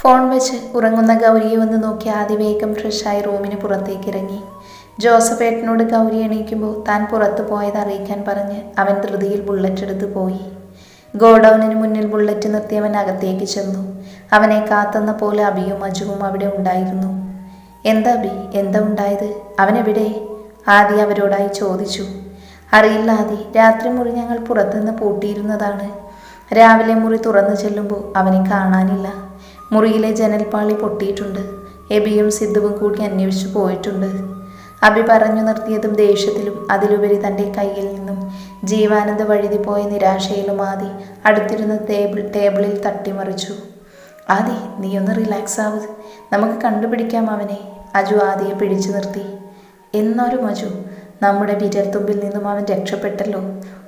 Phone വെച്ച് ഉറങ്ങുന്ന ഗൗരിയെ ഒന്ന് നോക്കി ആദ്യ വേഗം ഫ്രഷായി റൂമിന് പുറത്തേക്ക് ഇറങ്ങി. ജോസഫ് ഏട്ടനോട് ഗൗരി എണീക്കുമ്പോൾ താൻ പുറത്തു പോയത് അറിയിക്കാൻ പറഞ്ഞ് അവൻ ധൃതിയിൽ ബുള്ളറ്റ് എടുത്ത് പോയി. ഗോഡൌണിന് മുന്നിൽ ബുള്ളറ്റ് നിർത്തി അവൻ അകത്തേക്ക് ചെന്നു. അവനെ കാത്തുന്ന പോലെ അബിയും അജുവും അവിടെ ഉണ്ടായിരുന്നു. എന്താ അബി? എന്താ ഉണ്ടായത്? അവനെവിടെ ആദി അവരോടായി ചോദിച്ചു. അറിയില്ല ആദി രാത്രി മുറി ഞങ്ങൾ പുറത്തുനിന്ന് പൂട്ടിയിരുന്നതാണ്. രാവിലെ മുറി തുറന്നു ചെല്ലുമ്പോൾ അവനെ കാണാനില്ല. മുറിയിലെ ജനൽപാളി പൊട്ടിയിട്ടുണ്ട്. എബിയും സിദ്ധുവും കൂടി അന്വേഷിച്ചു പോയിട്ടുണ്ട്. അബി പറഞ്ഞു നിർത്തിയതും ദേഷ്യത്തിലും അതിലുപരി തന്റെ കയ്യിൽ നിന്നും ജീവാനന്ദ വഴുതി പോയ നിരാശയിലും ആദി അടുത്തിരുന്ന ടേബിൾ ടേബിളിൽ തട്ടിമറിച്ചു. ആദി നീ ഒന്ന് റിലാക്സ് ആവ്. നമുക്ക് കണ്ടുപിടിക്കാം അവനെ. അജു ആദിയെ പിടിച്ചു നിർത്തി. എന്നൊരു മജു നമ്മുടെ വിരൽത്തുമ്പിൽ നിന്നും അവൻ രക്ഷപ്പെട്ടല്ലോ.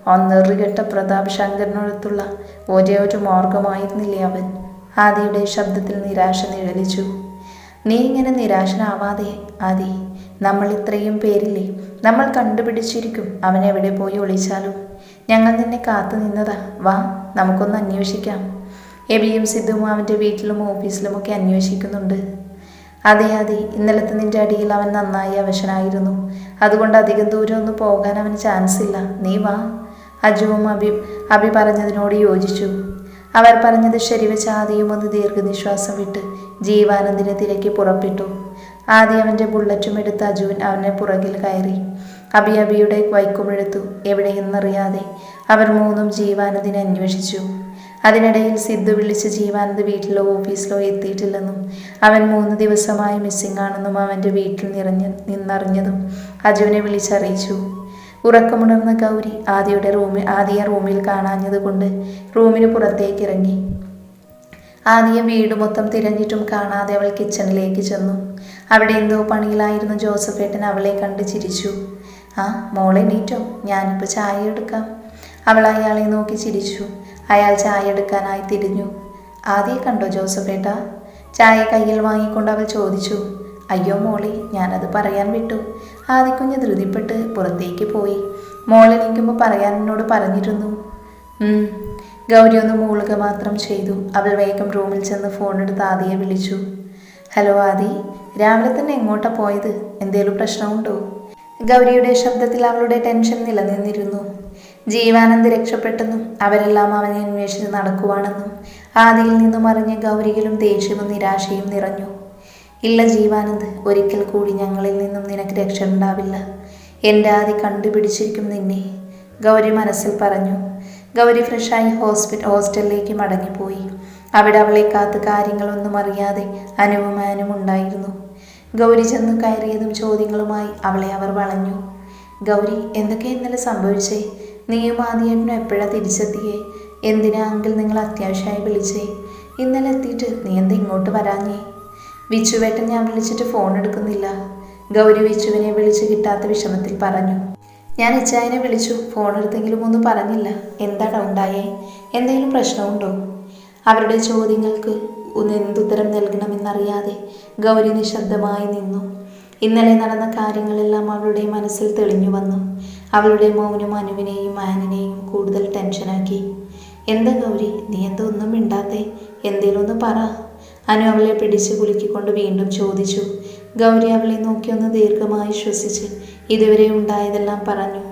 ഒന്നെറികെട്ട പ്രതാപ് ശങ്കറിനടുത്തുള്ള ഒരേ ഒരു മാർഗമായിരുന്നില്ലേ അവൻ? ആദിയുടെ ശബ്ദത്തിൽ നിരാശ നിഴലിച്ചു. നീ ഇങ്ങനെ നിരാശനാവാതെ ആദി നമ്മൾ ഇത്രയും പേരില്ലേ? നമ്മൾ കണ്ടുപിടിച്ചിരിക്കും അവൻ എവിടെ പോയി ഒളിച്ചാലും. ഞങ്ങൾ നിന്നെ കാത്തു നിന്നതാ. വാ നമുക്കൊന്ന് അന്വേഷിക്കാം. എബിയും സിദ്ധുവും അവന്റെ വീട്ടിലും ഓഫീസിലുമൊക്കെ അന്വേഷിക്കുന്നുണ്ട്. അതെ അതെ ഇന്നലത്തെ നിന്റെ അടിയിൽ അവൻ നന്നായി അവശനായിരുന്നു. അതുകൊണ്ട് അധികം ദൂരം ഒന്നും പോകാൻ അവന് ചാൻസ് ഇല്ല. നീ വാ. അജുവും അബി അബി പറഞ്ഞതിനോട് യോജിച്ചു. അവർ പറഞ്ഞത് ശരിവെച്ച് ആദ്യം ഒന്ന് ദീർഘനിശ്വാസം വിട്ട് ജീവാനന്ദിനെ തിരക്കി പുറപ്പെട്ടു. ആദ്യം അവന്റെ ബുള്ളറ്റും എടുത്ത് അജുവിൻ അവനെ പുറകിൽ കയറി. അബി അബിയുടെ വൈക്കുമെടുത്തു എവിടെയെന്നറിയാതെ അവർ മൂന്നും ജീവാനന്ദിനെ അന്വേഷിച്ചു. അതിനിടയിൽ സിദ്ധു വിളിച്ച് ജീവാനന്ദ് വീട്ടിലോ ഓഫീസിലോ എത്തിയിട്ടില്ലെന്നും അവൻ മൂന്ന് ദിവസമായി മിസ്സിംഗ് ആണെന്നും അവന്റെ വീട്ടിൽ നിറഞ്ഞ് നിന്നറിഞ്ഞതും അജുവിനെ വിളിച്ചറിയിച്ചു. ഉറക്കമുണർന്ന ഗൗരി ആദിയുടെ റൂമിൽ ആദിയെ റൂമിൽ കാണാഞ്ഞതുകൊണ്ട് റൂമിന് പുറത്തേക്ക് ഇറങ്ങി. ആദിയെ വീട് മൊത്തം തിരഞ്ഞിട്ടും കാണാതെ അവൾ കിച്ചണിലേക്ക് ചെന്നു. അവിടെ എന്തോ പണിയിലായിരുന്ന ജോസഫേട്ടൻ അവളെ കണ്ട് ചിരിച്ചു. ആ മോളെ നീറ്റോ ഞാനിപ്പോൾ ചായ എടുക്കാം. അവൾ അയാളെ നോക്കി ചിരിച്ചു. അയാൾ ചായ എടുക്കാനായി തിരിഞ്ഞു. ആദ്യം കണ്ടോ ജോസഫേട്ട ചായ കയ്യിൽ വാങ്ങിക്കൊണ്ട് അവൾ ചോദിച്ചു. അയ്യോ മോളെ ഞാനത് പറയാൻ വിട്ടു. ആദിക്കുഞ്ഞ് ധൃതിപ്പെട്ട് പുറത്തേക്ക് പോയി. മോളെണീക്കുമ്പോൾ പറയാൻ എന്നോട് പറഞ്ഞിരുന്നു. ഗൗരി ഒന്ന് മൂളുക മാത്രം ചെയ്തു. അവൾ വേഗം റൂമിൽ ചെന്ന് ഫോണെടുത്ത് ആദിയെ വിളിച്ചു. ഹലോ ആദി. രാവിലെ തന്നെ എങ്ങോട്ടാ പോയത്? എന്തേലും പ്രശ്നമുണ്ടോ? ഗൗരിയുടെ ശബ്ദത്തിൽ അവളുടെ ടെൻഷൻ നിലനിന്നിരുന്നു. ജീവാനന്ദ് രക്ഷപ്പെട്ടെന്നും അവരെല്ലാം അവനെ അന്വേഷിച്ച് നടക്കുവാണെന്നും ആദിയിൽ നിന്നും അറിഞ്ഞ ഗൗരിയിലും ദേഷ്യവും നിരാശയും നിറഞ്ഞു. ഇല്ല ജീവാനന്ദ് ഒരിക്കൽ കൂടി ഞങ്ങളിൽ നിന്നും നിനക്ക് രക്ഷ ഉണ്ടാവില്ല. എന്റെ ആദി കണ്ടുപിടിച്ചിരിക്കും നിന്നെ. ഗൗരി മനസ്സിൽ പറഞ്ഞു. ഗൗരി ഫ്രഷായി ഹോസ്പിറ്റൽ ഹോസ്റ്റലിലേക്ക് മടങ്ങിപ്പോയി. അവിടെ അവളെ കാത്ത് കാര്യങ്ങളൊന്നും അറിയാതെ അനുവുമാനും ഉണ്ടായിരുന്നു. ഗൗരി ചെന്ന് കയറിയതും ചോദ്യങ്ങളുമായി അവളെ അവർ വളഞ്ഞു. ഗൗരി എന്തൊക്കെ ഇന്നലെ സംഭവിച്ചേ? നീയും ആദ്യേട്ടനും എപ്പോഴാണ് തിരിച്ചെത്തിയേ? എന്തിനാ അങ്കിൾ നിങ്ങൾ അത്യാവശ്യമായി വിളിച്ചേ? ഇന്നലെ എത്തിയിട്ട് നീ എന്താ ഇങ്ങോട്ട് വരാഞ്ഞേ? വിച്ചുവേട്ടൻ ഞാൻ വിളിച്ചിട്ട് ഫോൺ എടുക്കുന്നില്ല. ഗൗരി വിച്ചുവിനെ വിളിച്ച് കിട്ടാത്ത വിഷമത്തിൽ പറഞ്ഞു. ഞാൻ ഇച്ചായനെ വിളിച്ചു. ഫോൺ എടുത്തെങ്കിലും ഒന്നും പറഞ്ഞില്ല. എന്താടാ ഉണ്ടായേ? എന്തെങ്കിലും പ്രശ്നമുണ്ടോ? അവരുടെ ചോദ്യങ്ങൾക്ക് എന്തുത്തരം നൽകണമെന്നറിയാതെ ഗൗരി നിശബ്ദമായി നിന്നു. ഇന്നലെ നടന്ന കാര്യങ്ങളെല്ലാം അവളുടെ മനസ്സിൽ തെളിഞ്ഞു വന്നു. അവളുടെ മൗനം അനുവിനെയും ആനിനെയും കൂടുതൽ ടെൻഷനാക്കി എന്താ ഗൗരി? നീ എന്താ ഒന്നും മിണ്ടാത്തേ? എന്തേലും ഒന്ന് പറ. അനു അവളെ പിടിച്ച് കുലുക്കിക്കൊണ്ട് വീണ്ടും ചോദിച്ചു ഗൗരി അവളെ നോക്കിയൊന്ന് ദീർഘമായി ശ്വസിച്ച് ഇതുവരെ ഉണ്ടായതെല്ലാം പറഞ്ഞു.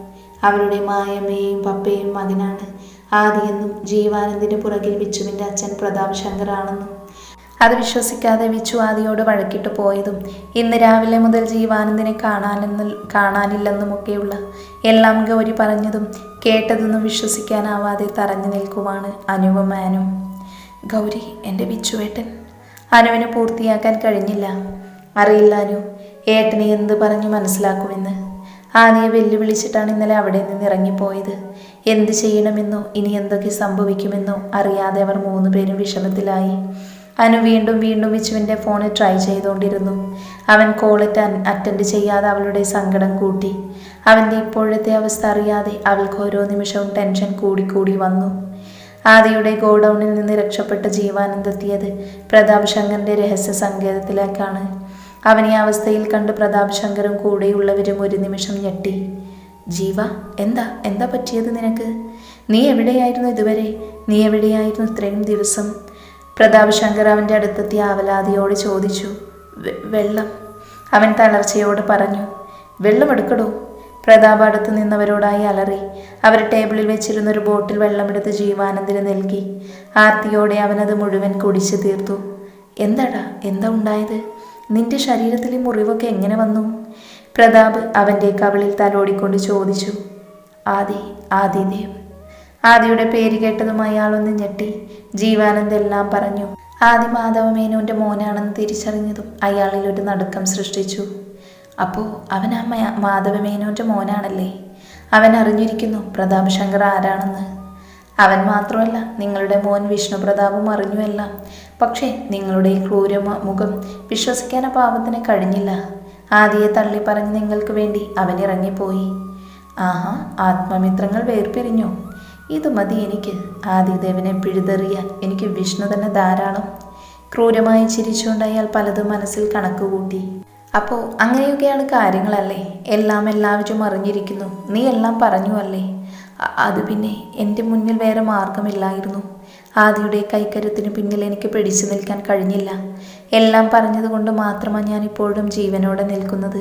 അവളുടെ മായമ്മയും പപ്പയും മകനാണ് ആദിയെന്നും ജീവാനന്ദിന്റെ പുറകിൽ വിച്ചുവിന്റെ അച്ഛൻ പ്രതാപ് ശങ്കറാണെന്നും. അത് വിശ്വസിക്കാതെ വിച്ചു ആദിയോട് വഴക്കിട്ട് പോയതും ഇന്ന് രാവിലെ മുതൽ ജീവാനന്ദിനെ കാണാനെന്ന് കാണാനില്ലെന്നുമൊക്കെയുള്ള എല്ലാം ഗൗരി പറഞ്ഞതും കേട്ടതൊന്നും വിശ്വസിക്കാനാവാതെ തറഞ്ഞു നിൽക്കുവാണ് അനുപമാനും ഗൗരി എന്റെ വിച്ചുവേട്ടൻ. അനുവിന് പൂർത്തിയാക്കാൻ കഴിഞ്ഞില്ല. അറിയില്ല അനു ഏട്ടനെ എന്ത് പറഞ്ഞു മനസ്സിലാക്കുമെന്ന്. ആനയെ വെല്ലുവിളിച്ചിട്ടാണ് ഇന്നലെ അവിടെ നിന്ന് ഇറങ്ങിപ്പോയത്. എന്ത് ചെയ്യണമെന്നോ ഇനി എന്തൊക്കെ സംഭവിക്കുമെന്നോ അറിയാതെ അവർ മൂന്ന് പേരും വിഷമത്തിലായി. അനു വീണ്ടും വീണ്ടും വിച്ചുവിന്റെ ഫോണിൽ ട്രൈ ചെയ്തുകൊണ്ടിരുന്നു. അവൻ കോളറ്റ് അറ്റൻഡ് ചെയ്യാതെ അവളുടെ സങ്കടം കൂട്ടി. അവന്റെ ഇപ്പോഴത്തെ അവസ്ഥ അറിയാതെ അവൾക്ക് ഓരോ നിമിഷവും ടെൻഷൻ കൂടിക്കൂടി വന്നു. ആദിയുടെ ഗോഡൌണിൽ നിന്ന് രക്ഷപ്പെട്ട ജീവാനന്ദെത്തിയത് പ്രതാപ് ശങ്കറിന്റെ രഹസ്യ സങ്കേതത്തിലേക്കാണ്. അവനെ അവസ്ഥയിൽ കണ്ട് പ്രതാപ് ശങ്കറും കൂടെയുള്ളവരും ഒരു നിമിഷം ഞെട്ടി. ജീവ എന്താ? എന്താ പറ്റിയത് നിനക്ക്? നീ എവിടെയായിരുന്നു ഇതുവരെ? നീ എവിടെയായിരുന്നു ഇത്രയും ദിവസം? പ്രതാപ് ശങ്കർ അവന്റെ അടുത്തെത്തി ആവലാതിയോട് ചോദിച്ചു. വെള്ളം. അവൻ തളർച്ചയോട് പറഞ്ഞു. വെള്ളം എടുക്കടോ? പ്രതാപ് അടുത്ത് നിന്നവരോടായി അലറി. അവർ ടേബിളിൽ വെച്ചിരുന്ന ഒരു ബോട്ടിൽ വെള്ളമെടുത്ത് ജീവാനന്ദിന് നൽകി. ആർത്തിയോടെ അവനത് മുഴുവൻ കുടിച്ചു തീർത്തു. എന്താടാ? എന്താ ഉണ്ടായത്? നിന്റെ ശരീരത്തിലെ മുറിവൊക്കെ എങ്ങനെ വന്നു? പ്രതാപ് അവന്റെ കവിളിൽ തലോടിക്കൊണ്ട് ചോദിച്ചു. ആദി ആദിദേവ്. ആദിയുടെ പേര് കേട്ടതും അയാളൊന്ന് ഞെട്ടി. ജീവാനന്ദ് എല്ലാം പറഞ്ഞു. ആദി മാധവമേനോന്റെ മോനാണെന്ന് തിരിച്ചറിഞ്ഞതും അയാളിൽ ഒരു നടുക്കം സൃഷ്ടിച്ചു. അപ്പോൾ അവൻ ആ മാധവമേനോന്റെ മോനാണല്ലേ? അവൻ അറിഞ്ഞിരിക്കുന്നു പ്രതാപ് ശങ്കർ ആരാണെന്ന്. അവൻ മാത്രമല്ല നിങ്ങളുടെ മോൻ വിഷ്ണു പ്രതാപും അറിഞ്ഞുവല്ല പക്ഷേ നിങ്ങളുടെ ഈ ക്രൂര മുഖം വിശ്വസിക്കാൻ ആ പാപത്തിന് കഴിഞ്ഞില്ല. ആദിയെ തള്ളി പറഞ്ഞ് നിങ്ങൾക്ക് വേണ്ടി അവൻ ഇറങ്ങിപ്പോയി. ആഹാ ആത്മമിത്രങ്ങൾ വേർപിരിഞ്ഞു. ഇത് മതി എനിക്ക്. ആദിദേവനെ പിഴുതെറിയാൻ എനിക്ക് വിഷ്ണു തന്നെ ധാരാളം. ക്രൂരമായി ചിരിച്ചുകൊണ്ട് അയാൾ പലതും മനസ്സിൽ കണക്കുകൂട്ടി. അപ്പോൾ അങ്ങനെയൊക്കെയാണ് കാര്യങ്ങളല്ലേ? എല്ലാം എല്ലാവരും അറിഞ്ഞിരിക്കുന്നു. നീ എല്ലാം പറഞ്ഞു അല്ലേ? അത് പിന്നെ എന്റെ മുന്നിൽ വേറെ മാർഗമില്ലായിരുന്നു ആദിയുടെ കൈക്കരുത്തിന് പിന്നിൽ എനിക്ക് പിടിച്ചു നിൽക്കാൻ കഴിഞ്ഞില്ല. എല്ലാം പറഞ്ഞതുകൊണ്ട് മാത്രമാണ് ഞാൻ ഇപ്പോഴും ജീവനോടെ നിൽക്കുന്നത്.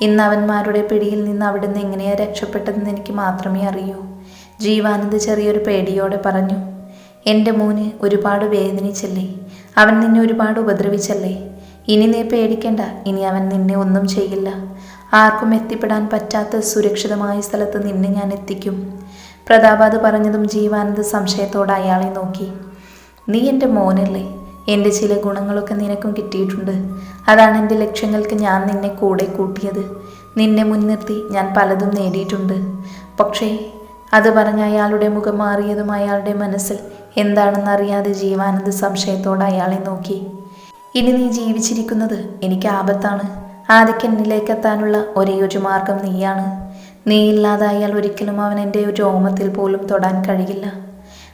ഇന്ന് അവന്മാരുടെ പിടിയിൽ നിന്ന് അവിടുന്ന് എങ്ങനെയാ രക്ഷപ്പെട്ടതെന്ന് എനിക്ക് മാത്രമേ അറിയൂ. ജീവാനന്ദ് ചെറിയൊരു പേടിയോടെ പറഞ്ഞു എന്റെ മോന് ഒരുപാട് വേദനിച്ചല്ലേ? അവൻ നിന്നെ ഒരുപാട് ഉപദ്രവിച്ചല്ലേ? ഇനി നീ പേടിക്കണ്ട. ഇനി അവൻ നിന്നെ ഒന്നും ചെയ്യില്ല. ആർക്കും എത്തിപ്പെടാൻ പറ്റാത്ത സുരക്ഷിതമായ സ്ഥലത്ത് നിന്നെ ഞാൻ എത്തിക്കും. പ്രതാപാത് പറഞ്ഞതും ജീവാനന്ദ് സംശയത്തോടെ അയാളെ നോക്കി. നീ എന്റെ മോനല്ലേ? എന്റെ ചില ഗുണങ്ങളൊക്കെ നിനക്കും കിട്ടിയിട്ടുണ്ട്. അതാണ് എന്റെ ലക്ഷ്യങ്ങൾക്ക് ഞാൻ നിന്നെ കൂടെ കൂട്ടിയത്. നിന്നെ മുൻനിർത്തി ഞാൻ പലതും നേടിയിട്ടുണ്ട്. പക്ഷേ അത് പറഞ്ഞ അയാളുടെ മുഖം മാറിയതും അയാളുടെ മനസ്സിൽ എന്താണെന്നറിയാതെ ജീവാനന്ദ് സംശയത്തോടെ അയാളെ നോക്കി. ഇനി നീ ജീവിച്ചിരിക്കുന്നത് എനിക്ക് ആപത്താണ്. ആദ്യക്ക് എന്നിലേക്ക് എത്താനുള്ള ഒരു മാർഗം നീയാണ്. നീ ഇല്ലാതായാൽ ഒരിക്കലും അവൻ എന്റെ ഒരു ഓമത്തിൽ പോലും തൊടാൻ കഴിയില്ല.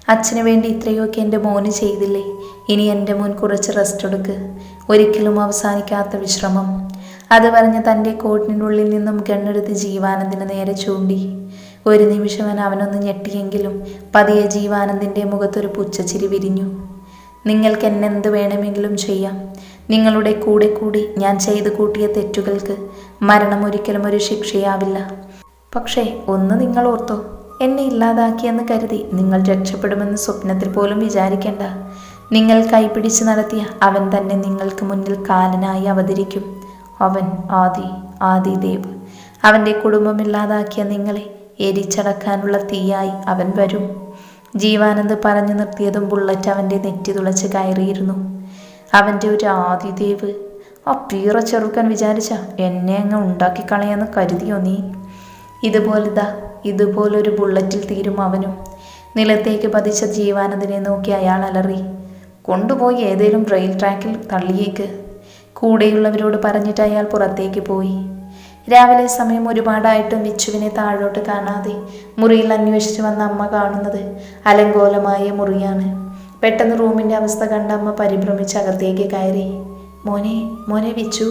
അച്ഛന് വേണ്ടി ഇത്രയൊക്കെ എന്റെ മോന് ചെയ്തില്ലേ? ഇനി എന്റെ മോൻ കുറച്ച് റെസ്റ്റ് എടുക്ക്. ഒരിക്കലും അവസാനിക്കാത്ത വിശ്രമം. അത് പറഞ്ഞ് തന്റെ കോട്ടിനുള്ളിൽ നിന്നും ഗണ്ണെടുത്ത് ജീവാനന്ദിന് നേരെ ചൂണ്ടി. ഒരു നിമിഷം അവൻ അവനൊന്ന് ഞെട്ടിയെങ്കിലും പതിയെ ജീവാനന്ദിന്റെ മുഖത്തൊരു പുച്ഛച്ചിരി വിരിഞ്ഞു. നിങ്ങൾക്ക് എന്നെന്ത് വേണമെങ്കിലും ചെയ്യാം. നിങ്ങളുടെ കൂടെ കൂടി ഞാൻ ചെയ്തു കൂട്ടിയ തെറ്റുകൾക്ക് മരണം ഒരിക്കലും ഒരു ശിക്ഷയാവില്ല. പക്ഷേ ഒന്ന് നിങ്ങൾ ഓർത്തോ എന്നെ ഇല്ലാതാക്കിയെന്ന് കരുതി നിങ്ങൾ രക്ഷപ്പെടുമെന്ന് സ്വപ്നത്തിൽ പോലും വിചാരിക്കേണ്ട. നിങ്ങൾ കൈപിടിച്ച് നടത്തിയ അവൻ തന്നെ നിങ്ങൾക്ക് മുന്നിൽ കാലനായി അവതരിക്കും. അവൻ ആദി ആദിദേവ് അവന്റെ കുടുംബമില്ലാതാക്കിയ നിങ്ങളെ എരിച്ചടക്കാനുള്ള തീയായി അവൻ വരും. ജീവാനന്ദ് പറഞ്ഞു നിർത്തിയതും ബുള്ളറ്റ് അവന്റെ നെറ്റി തുളച്ച് കയറിയിരുന്നു. അവന്റെ ഒരു ആദിദേവ്. ആ പീറ വിചാരിച്ച എന്നെ അങ്ങ് ഉണ്ടാക്കി കളയാന്ന് കരുതിയോ നീ? ഇതുപോലിതാ ഇതുപോലൊരു ബുള്ളറ്റിൽ തീരും അവനും. നിലത്തേക്ക് പതിച്ച ജീവാനന്ദിനെ നോക്കി അയാൾ അലറി കൊണ്ടുപോയി ഏതെങ്കിലും റെയിൽ ട്രാക്കിൽ തള്ളിയേക്ക്. കൂടെയുള്ളവരോട് പറഞ്ഞിട്ട് അയാൾ പുറത്തേക്ക് പോയി. രാവിലെ സമയം ഒരുപാടായിട്ടും വിച്ചുവിനെ താഴോട്ട് കാണാതെ മുറിയിൽ അന്വേഷിച്ചു വന്ന അമ്മ കാണുന്നത് അലങ്കോലമായ മുറിയാണ്. പെട്ടെന്ന് റൂമിന്റെ അവസ്ഥ കണ്ട അമ്മ പരിഭ്രമിച്ച് അകത്തേക്ക് കയറി. മോനെ മോനെ വിച്ചു.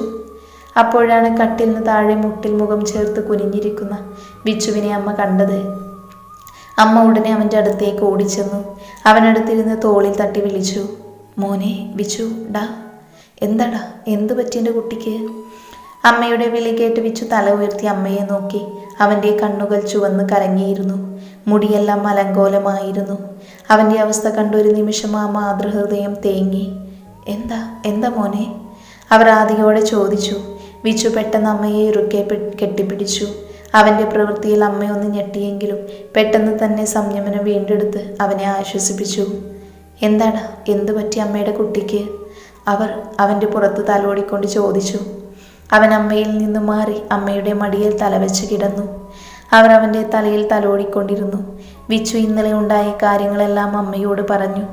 അപ്പോഴാണ് കട്ടിലിന് താഴെ മുട്ടിൽ മുഖം ചേർത്ത് കുനിഞ്ഞിരിക്കുന്ന വിച്ചുവിനെ അമ്മ കണ്ടത്. അമ്മ ഉടനെ അവന്റെ അടുത്തേക്ക് ഓടിച്ചെന്നു. അവനടുത്തിരുന്ന് തോളിൽ തട്ടി വിളിച്ചു. മോനെ വിച്ചു ഡാ. എന്താടാ എന്ത് പറ്റി എന്റെ കുട്ടിക്ക്? അമ്മയുടെ വിളി കേട്ട് വിച്ചു തല ഉയർത്തി അമ്മയെ നോക്കി. അവന്റെ കണ്ണുകൾ ചുവന്ന് കരങ്ങിയിരുന്നു മുടിയെല്ലാം അലങ്കോലമായിരുന്നു. അവന്റെ അവസ്ഥ കണ്ടൊരു നിമിഷം ആ മാതൃഹൃദയം തേങ്ങി. എന്താ? എന്താ മോനെ? അവർ ആദിയോടെ ചോദിച്ചു. വിച്ചു പെട്ടെന്ന് അമ്മയെ ഇറുക്കെ കെട്ടിപ്പിടിച്ചു. അവന്റെ പ്രവൃത്തിയിൽ അമ്മയൊന്ന് ഞെട്ടിയെങ്കിലും പെട്ടെന്ന് തന്നെ സംയമനം വീണ്ടെടുത്ത് അവനെ ആശ്വസിപ്പിച്ചു. എന്താണ്? എന്തു പറ്റി അമ്മയുടെ കുട്ടിക്ക്? അവർ അവന്റെ പുറത്ത് തലോടിക്കൊണ്ട് ചോദിച്ചു. അവൻ അമ്മയിൽ നിന്നും മാറി അമ്മയുടെ മടിയിൽ തലവെച്ച് കിടന്നു. അവർ അവന്റെ തലയിൽ തലോടിക്കൊണ്ടിരുന്നു. വിച്ചു ഇന്നലെ ഉണ്ടായ കാര്യങ്ങളെല്ലാം അമ്മയോട് പറഞ്ഞു.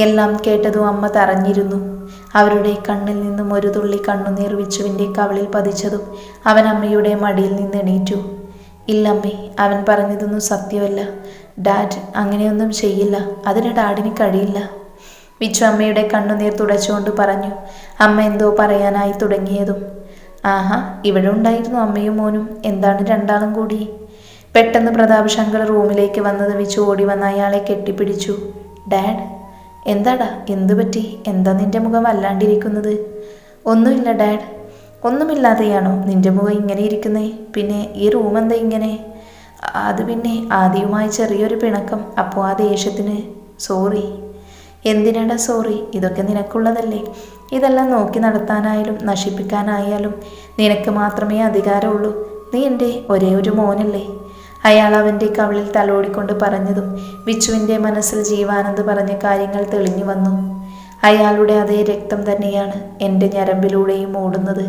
എല്ലാം കേട്ടതും അമ്മ തറഞ്ഞിരുന്നു. അവരുടെ കണ്ണിൽ നിന്നും ഒരു തുള്ളി കണ്ണുനീർ വിച്ചുവിന്റെ കവളിൽ പതിച്ചതും അവൻ അമ്മയുടെ മടിയിൽ നിന്ന് എണീറ്റു. ഇല്ലമ്മേ അവൻ പറഞ്ഞതൊന്നും സത്യമല്ല. ഡാഡ് അങ്ങനെയൊന്നും ചെയ്യില്ല. അതിന് ഡാഡിന് കഴിയില്ല. വിച്ചു അമ്മയുടെ കണ്ണുനീർ തുടച്ചുകൊണ്ട് പറഞ്ഞു. അമ്മ എന്തോ പറയാനായി തുടങ്ങിയതും ആഹാ ഇവിടെ ഉണ്ടായിരുന്നു അമ്മയും മോനും. എന്താണ് രണ്ടാളും കൂടി? പെട്ടെന്ന് പ്രതാപ് ശങ്കർ റൂമിലേക്ക് വന്നത് വെച്ച് ഓടി വന്ന അയാളെ കെട്ടിപ്പിടിച്ചു. ഡാഡ് എന്താടാ? എന്തു പറ്റി? എന്താ നിന്റെ മുഖം അല്ലാണ്ടിരിക്കുന്നത്? ഒന്നുമില്ല ഡാഡ്. ഒന്നുമില്ലാതെയാണോ നിന്റെ മുഖം ഇങ്ങനെ ഇരിക്കുന്നേ? പിന്നെ ഈ റൂം എന്താ ഇങ്ങനെ? അത് പിന്നെ ആദ്യവുമായി ചെറിയൊരു പിണക്കം. അപ്പോൾ ആ ദേഷ്യത്തിന്. സോറി. എന്തിനാടാ സോറി? ഇതൊക്കെ നിനക്കുള്ളതല്ലേ. ഇതെല്ലാം നോക്കി നടത്താനായാലും നശിപ്പിക്കാനായാലും നിനക്ക് മാത്രമേ അധികാരമുള്ളൂ. നീ എന്റെ ഒരേ ഒരു മോനല്ലേ? അയാൾ അവന്റെ കവിളിൽ തലോടിക്കൊണ്ട് പറഞ്ഞതും വിച്ചുവിന്റെ മനസ്സിൽ ജീവാനന്ദ് പറഞ്ഞ കാര്യങ്ങൾ തെളിഞ്ഞു വന്നു. അയാളുടെ അതേ രക്തം തന്നെയാണ് എന്റെ ഞരമ്പിലൂടെയും ഓടുന്നത്.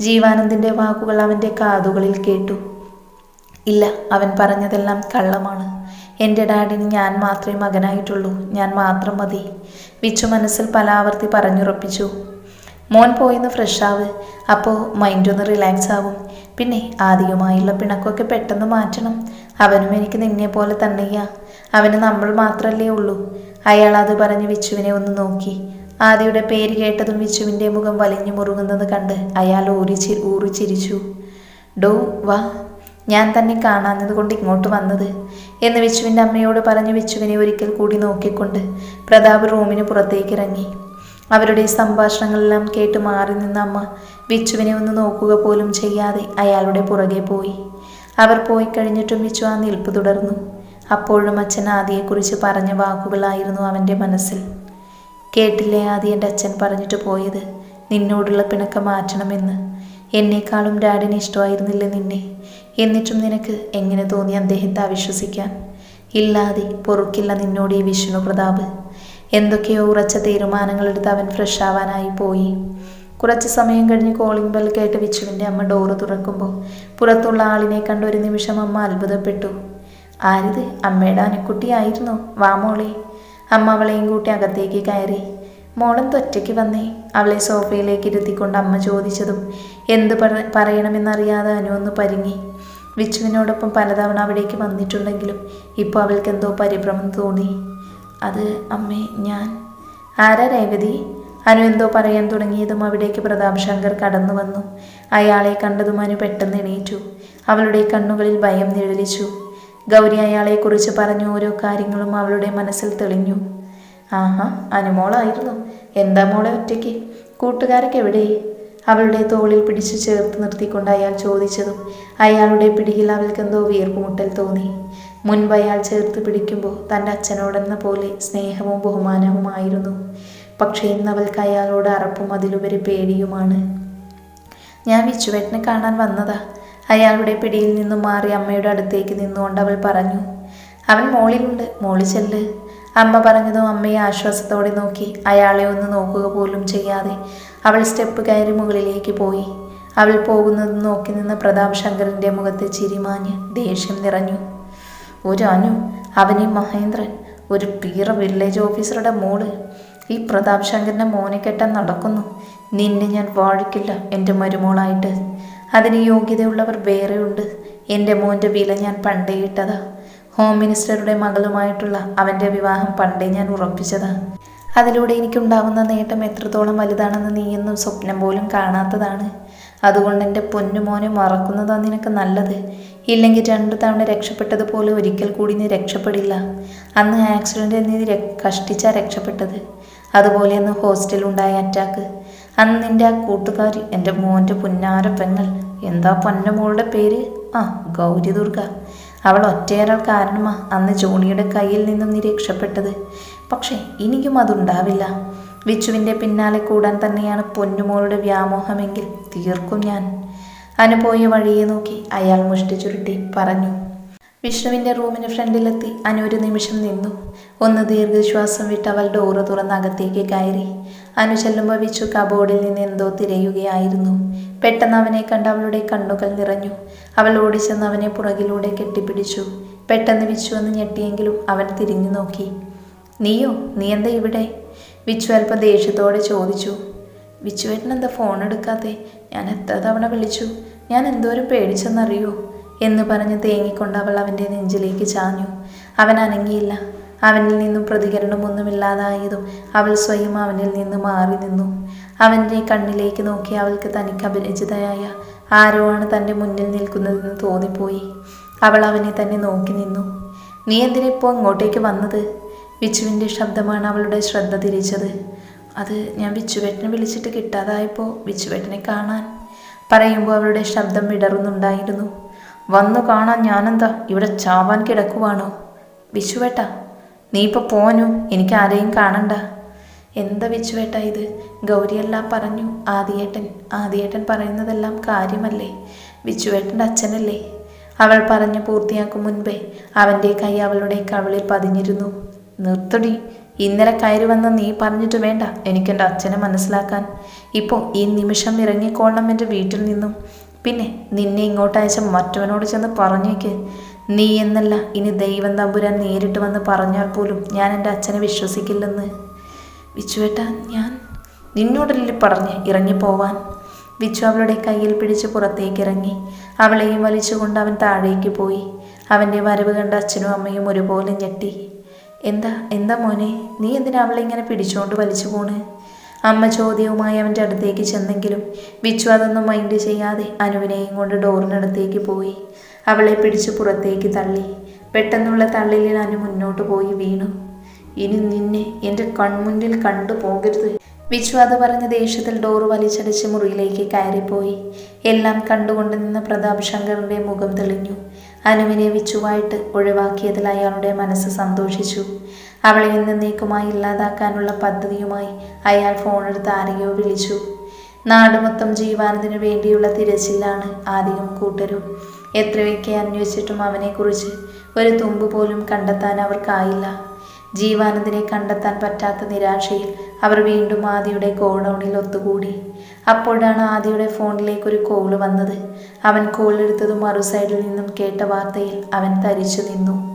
ജീവാനന്ദിന്റെ വാക്കുകൾ അവന്റെ കാതുകളിൽ കേട്ടു. ഇല്ല അവൻ പറഞ്ഞതെല്ലാം കള്ളമാണ്. എന്റെ ഡാഡിന് ഞാൻ മാത്രമേ മകനായിട്ടുള്ളൂ. ഞാൻ മാത്രം മതി. വിച്ചു മനസ്സിൽ പലാവർത്തി പറഞ്ഞുറപ്പിച്ചു. മോൻ പോയിന്ന് ഫ്രഷ് അപ്പോൾ മൈൻഡൊന്ന് റിലാക്സ് ആവും. പിന്നെ ആദ്യമായുള്ള പിണക്കമൊക്കെ പെട്ടെന്ന് മാറ്റണം. അവനും എനിക്ക് നിന്നെ പോലെ തന്നെയാ. അവന് നമ്മൾ മാത്രമല്ലേ ഉള്ളൂ. അയാൾ അത് പറഞ്ഞ് വിച്ചുവിനെ ഒന്ന് നോക്കി. ആദിയുടെ പേര് കേട്ടതും വിച്ചുവിന്റെ മുഖം വലിഞ്ഞു മുറുകുന്നത് കണ്ട് അയാൾ ഊരി ഊറി ചിരിച്ചു ഡോ വാ. ഞാൻ തന്നെ കാണാഞ്ഞത് കൊണ്ട് ഇങ്ങോട്ട് വന്നത് എന്ന് വിച്ചുവിന്റെ അമ്മയോട് പറഞ്ഞു വിച്ചുവിനെ ഒരിക്കൽ കൂടി നോക്കിക്കൊണ്ട് പ്രതാപ് റൂമിന് പുറത്തേക്ക് ഇറങ്ങി അവരുടെ സംഭാഷണങ്ങളെല്ലാം കേട്ട് മാറി നിന്ന അമ്മ വിച്ചുവിനെ ഒന്ന് നോക്കുക പോലും ചെയ്യാതെ അയാളുടെ പുറകെ പോയി. അവർ പോയി കഴിഞ്ഞിട്ടും വിച്ചു ആ നിൽപ്പ് തുടർന്നു. അപ്പോഴും അച്ഛൻ ആദിയെക്കുറിച്ച് പറഞ്ഞ വാക്കുകളായിരുന്നു അവന്റെ മനസ്സിൽ. കേട്ടില്ലേ ആദി എന്റെ അച്ഛൻ പറഞ്ഞിട്ട് പോയത്? നിന്നോടുള്ള പിണക്കം മാറ്റണമെന്ന്. എന്നേക്കാളും ഡാഡിന് ഇഷ്ടമായിരുന്നില്ല നിന്നെ? എന്നിട്ടും നിനക്ക് എങ്ങനെ തോന്നി അദ്ദേഹത്തെ അവിശ്വസിക്കാൻ? ഇല്ലാതെ പൊറുക്കില്ല നിന്നോട് ഈ വിഷ്ണു പ്രതാപ്. എന്തൊക്കെയോ ഉറച്ച തീരുമാനങ്ങളെടുത്ത് അവൻ ഫ്രഷ് ആവാനായി പോയി. കുറച്ച് സമയം കഴിഞ്ഞ് കോളിംഗ് ബെൽ കേട്ട് വിച്ചുവിന്റെ അമ്മ ഡോറ് തുറക്കുമ്പോൾ പുറത്തുള്ള ആളിനെ കണ്ട ഒരു നിമിഷം അമ്മ അത്ഭുതപ്പെട്ടു. ആരിത്? അമ്മയുടെ അനിക്കുട്ടിയായിരുന്നു വാ മോളെ. അമ്മ അവളെയും കൂട്ടി അകത്തേക്ക് കയറി. മോളം തൊറ്റയ്ക്ക് വന്നേ? അവളെ സോഫയിലേക്ക് ഇരുത്തിക്കൊണ്ട് അമ്മ ചോദിച്ചതും എന്ത് പറ- പറയണമെന്നറിയാതെ അനു ഒന്ന് പരിങ്ങി. വിച്ചുവിനോടൊപ്പം പലതവണ അവിടേക്ക് വന്നിട്ടുണ്ടെങ്കിലും ഇപ്പോൾ അവൾക്ക് എന്തോ പരിഭ്രമം തോന്നി. അത് അമ്മേ ഞാൻ. ആരാ രേവതി? അനു എന്തോ പറയാൻ തുടങ്ങിയതും അവിടേക്ക് പ്രതാപ് ശങ്കർ കടന്നു വന്നു. അയാളെ കണ്ടതും അനു പെട്ടെന്ന് എണീറ്റു. അവളുടെ കണ്ണുകളിൽ ഭയം നിഴലിച്ചു. ഗൗരി അയാളെക്കുറിച്ച് പറഞ്ഞു ഓരോ കാര്യങ്ങളും അവളുടെ മനസ്സിൽ തെളിഞ്ഞു. ആഹാ അനുമോളായിരുന്നു. എന്താ മോളെ ഒറ്റയ്ക്ക്? കൂട്ടുകാരൊക്കെ എവിടെ അവളുടെ തോളിൽ പിടിച്ചു ചേർത്ത് നിർത്തിക്കൊണ്ട് അയാൾ ചോദിച്ചതും അയാളുടെ പിടിയിൽ അവൾക്കെന്തോ വീർപ്പുമുട്ടൽ തോന്നി. മുൻപ് അയാൾ ചേർത്ത് പിടിക്കുമ്പോൾ തന്റെ അച്ഛനോടെന്ന പോലെ സ്നേഹവും ബഹുമാനവുമായിരുന്നു പക്ഷേ ഇന്ന് അവൾക്ക് അയാളോട് അറപ്പും അതിലുപരി പേടിയുമാണ്. ഞാൻ വിച്ചുവേട്ടനെ കാണാൻ വന്നതാ. അയാളുടെ പിടിയിൽ നിന്നും മാറി അമ്മയുടെ അടുത്തേക്ക് നിന്നുകൊണ്ട് അവൾ പറഞ്ഞു. അവൻ മോളിലുണ്ട്. മോളി ചെല്ല്. അമ്മ പറഞ്ഞതും അമ്മയെ ആശ്വാസത്തോടെ നോക്കി. അയാളെ ഒന്ന് നോക്കുക പോലും ചെയ്യാതെ അവൾ സ്റ്റെപ്പ് കയറി മുകളിലേക്ക് പോയി. അവൾ പോകുന്നത് നോക്കി നിന്ന പ്രതാപ് ശങ്കറിന്റെ മുഖത്ത് ചിരിമാഞ്ഞ് ദേഷ്യം നിറഞ്ഞു. ഒരു അനു അവനീ മഹേന്ദ്രൻ ഒരു പീറ വില്ലേജ് ഓഫീസറുടെ മോൾ. ഈ പ്രതാപ് ശങ്കറിന്റെ മോനെ കെട്ടാൻ നടക്കുന്നു. നിന്നെ ഞാൻ വാഴിക്കില്ല എന്റെ മരുമോളായിട്ട്. അതിന് യോഗ്യതയുള്ളവർ വേറെയുണ്ട്. എന്റെ മോന്റെ വില ഞാൻ പണ്ടേ ഇട്ടതാ. ഹോം മിനിസ്റ്ററുടെ മകളുമായിട്ടുള്ള അവന്റെ വിവാഹം പണ്ടേ ഞാൻ ഉറപ്പിച്ചതാണ് അതിലൂടെ എനിക്കുണ്ടാവുന്ന നേട്ടം എത്രത്തോളം വലുതാണെന്ന് നീയൊന്നും സ്വപ്നം പോലും കാണാത്തതാണ്. അതുകൊണ്ട് എന്റെ പൊന്നുമോനെ മറക്കുന്നതാ നിനക്ക് നല്ലത്. ഇല്ലെങ്കിൽ രണ്ടു തവണ രക്ഷപ്പെട്ടതുപോലെ ഒരിക്കൽ കൂടി നീ രക്ഷപ്പെടില്ല. അന്ന് ആക്സിഡന്റിൽ നീ കഷ്ടിച്ചാ രക്ഷപ്പെട്ടത്. അതുപോലെ അന്ന് ഹോസ്റ്റലുണ്ടായ അറ്റാക്ക് അന്ന് നിന്റെ ആ കൂട്ടുകാരി എന്റെ മോന്റെ പുന്നാര പെങ്ങൾ. എന്താ പൊന്നമോളുടെ പേര്? ആ ഗൗരി ദുർഗ അവൾ ഒറ്റയേറൽ കാരണമാ അന്ന് ജോണിയുടെ കയ്യിൽ നിന്നും നീ രക്ഷപ്പെട്ടത് പക്ഷേ എനിക്കും അതുണ്ടാവില്ല. വിച്ചുവിന്റെ പിന്നാലെ കൂടാൻ തന്നെയാണ് പൊന്നുമോളുടെ വ്യാമോഹമെങ്കിൽ തീർക്കും ഞാൻ. അനുപോയ വഴിയെ നോക്കി അയാൾ മുഷ്ടി ചുരുട്ടി പറഞ്ഞു വിഷ്ണുവിന്റെ റൂമിന് ഫ്രണ്ടിലെത്തി അനു നിമിഷം നിന്നു. ഒന്ന് ദീർഘശ്വാസം വിട്ട് അവൾ ഡോറ് തുറന്ന് അകത്തേക്ക് കയറി. അനു ചെല്ലുമ്പോൾ വിച്ചു കബോർഡിൽ നിന്ന് എന്തോ തിരയുകയായിരുന്നു. പെട്ടെന്ന് അവനെ കണ്ട് അവളുടെ കണ്ണുകൾ നിറഞ്ഞു. അവൾ ഓടിച്ചെന്ന് അവനെ പുറകിലൂടെ കെട്ടിപ്പിടിച്ചു. പെട്ടെന്ന് വിച്ചു ഒന്ന് ഞെട്ടിയെങ്കിലും അവൻ തിരിഞ്ഞു നോക്കി. നീയോ? നീ എന്താ ഇവിടെ? വിച്ചു അല്പം ദേഷ്യത്തോടെ ചോദിച്ചു. വിച്ചുവേട്ടൻ എന്താ ഫോൺ എടുക്കാതെ ഞാൻ എത്ര തവണ വിളിച്ചു? ഞാൻ എന്തോരം പേടിച്ചെന്നറിയോ? എന്ന് പറഞ്ഞ് തേങ്ങിക്കൊണ്ട് അവൾ അവന്റെ നെഞ്ചിലേക്ക് ചാഞ്ഞു. അവൻ അനങ്ങിയില്ല. അവനിൽ നിന്നും പ്രതികരണമൊന്നുമില്ലാതായതും അവൾ സ്വയം അവനിൽ നിന്ന് മാറി നിന്നു. അവന്റെ കണ്ണിലേക്ക് നോക്കി അവൾക്ക് തനിക്ക് അപരിചിതയായ ആരോ ആണ് തന്റെ മുന്നിൽ നിൽക്കുന്നതെന്ന് തോന്നിപ്പോയി. അവൾ അവനെ തന്നെ നോക്കി നിന്നു. നീ എന്തിനിപ്പോൾ അങ്ങോട്ടേക്ക് വന്നത്? വിച്ചുവിന്റെ ശബ്ദമാണ് അവളുടെ ശ്രദ്ധ തിരിച്ചത്. അത് ഞാൻ വിച്ചുവേട്ടനെ വിളിച്ചിട്ട് കിട്ടാതായപ്പോൾ വിച്ചുവേട്ടനെ കാണാൻ പറയുമ്പോൾ അവളുടെ ശബ്ദം വിടറുന്നുണ്ടായിരുന്നു വന്നു കാണാൻ ഞാനെന്താ ഇവിടെ ചാവാൻ കിടക്കുവാണോ? വിച്ചുവേട്ട നീ ഇപ്പോൾ പോനു എനിക്ക് ആരെയും കാണണ്ട. എന്താ വിച്ചുവേട്ട ഇത്? ഗൗരിയെല്ലാം പറഞ്ഞു. ആദിയേട്ടൻ ആദിയേട്ടൻ പറയുന്നതെല്ലാം കാര്യമല്ലേ? വിച്ചുവേട്ടന്റെ അച്ഛനല്ലേ? അവൾ പറഞ്ഞു പൂർത്തിയാക്കും മുൻപേ അവന്റെ കൈ അവളുടെ കവിളിൽ പതിഞ്ഞിരുന്നു. നിർത്തടി ഇന്നലെ കയറി വന്ന് നീ പറഞ്ഞിട്ട് വേണ്ട എനിക്കെന്റെ അച്ഛനെ മനസ്സിലാക്കാൻ. ഇപ്പോൾ ഈ നിമിഷം ഇറങ്ങിക്കോളണം എന്റെ വീട്ടിൽ നിന്നും. പിന്നെ നിന്നെ ഇങ്ങോട്ട് അയച്ച മറ്റവനോട് ചെന്ന് പറഞ്ഞേക്ക്. നീ എന്നല്ല ഇനി ദൈവം തമ്പുരാൻ നേരിട്ട് വന്ന് പറഞ്ഞാൽ പോലും ഞാൻ എന്റെ അച്ഛനെ വിശ്വസിക്കില്ലെന്ന്. വിച്ചുവേട്ട ഞാൻ നിന്നോടല്ലേ പറഞ്ഞ് ഇറങ്ങിപ്പോവാൻ? വിച്ചു അവളുടെ കയ്യിൽ പിടിച്ച് പുറത്തേക്ക് ഇറങ്ങി അവളെയും വലിച്ചുകൊണ്ട് അവൻ താഴേക്ക് പോയി. അവന്റെ വരവ് കണ്ട അച്ഛനും അമ്മയും ഒരുപോലെ ഞെട്ടി. എന്താ എന്താ മോനെ നീ എന്തിനാ അവളെ ഇങ്ങനെ പിടിച്ചുകൊണ്ട് വലിച്ചു പോണ്? അമ്മ ചോദ്യവുമായി അവന്റെ അടുത്തേക്ക് ചെന്നെങ്കിലും വിച്ചു അതൊന്നും മൈൻഡ് ചെയ്യാതെ അനുവിനെയും കൊണ്ട് ഡോറിനടുത്തേക്ക് പോയി. അവളെ പിടിച്ച് പുറത്തേക്ക് തള്ളി. പെട്ടെന്നുള്ള തള്ളിലിൽ അനു മുന്നോട്ട് പോയി വീണു. ഇനി നിന്നെ എന്റെ കൺമുന്നിൽ കണ്ടു പോകരുത്. വിച്ചു അത് പറഞ്ഞ ദേഷ്യത്തിൽ ഡോറ് വലിച്ചടിച്ച് മുറിയിലേക്ക് കയറിപ്പോയി. എല്ലാം കണ്ടുകൊണ്ട് നിന്ന പ്രതാപ് ശങ്കറിന്റെ മുഖം തെളിഞ്ഞു. അനുവിനെ വിച്ചുവായിട്ട് ഒഴിവാക്കിയതിൽ അയാളുടെ മനസ്സ് സന്തോഷിച്ചു. അവളെ എന്നേക്കുമായി ഇല്ലാതാക്കാനുള്ള പദ്ധതിയുമായി അയാൾ ഫോണെടുത്ത് ആരെയോ വിളിച്ചു. നാട് മൊത്തം ജീവാനന്ദിനു വേണ്ടിയുള്ള തിരച്ചിലാണ് ആദ്യം കൂട്ടരും. എത്രയൊക്കെ അന്വേഷിച്ചിട്ടും അവനെക്കുറിച്ച് ഒരു തുമ്പ് പോലും കണ്ടെത്താൻ അവർക്കായില്ല. ജീവാനന്ദിനെ കണ്ടെത്താൻ പറ്റാത്ത നിരാശയിൽ അവർ വീണ്ടും ആദിയുടെ ഗോഡൗണിൽ ഒത്തുകൂടി. അപ്പോഴാണ് ആദിയുടെ ഫോണിലേക്ക് ഒരു കോൾ വന്നത്. അവൻ കോൾ എടുത്തതും മറു സൈഡിൽ നിന്നും കേട്ട വാർത്തയിൽ അവൻ തരിച്ചു നിന്നു.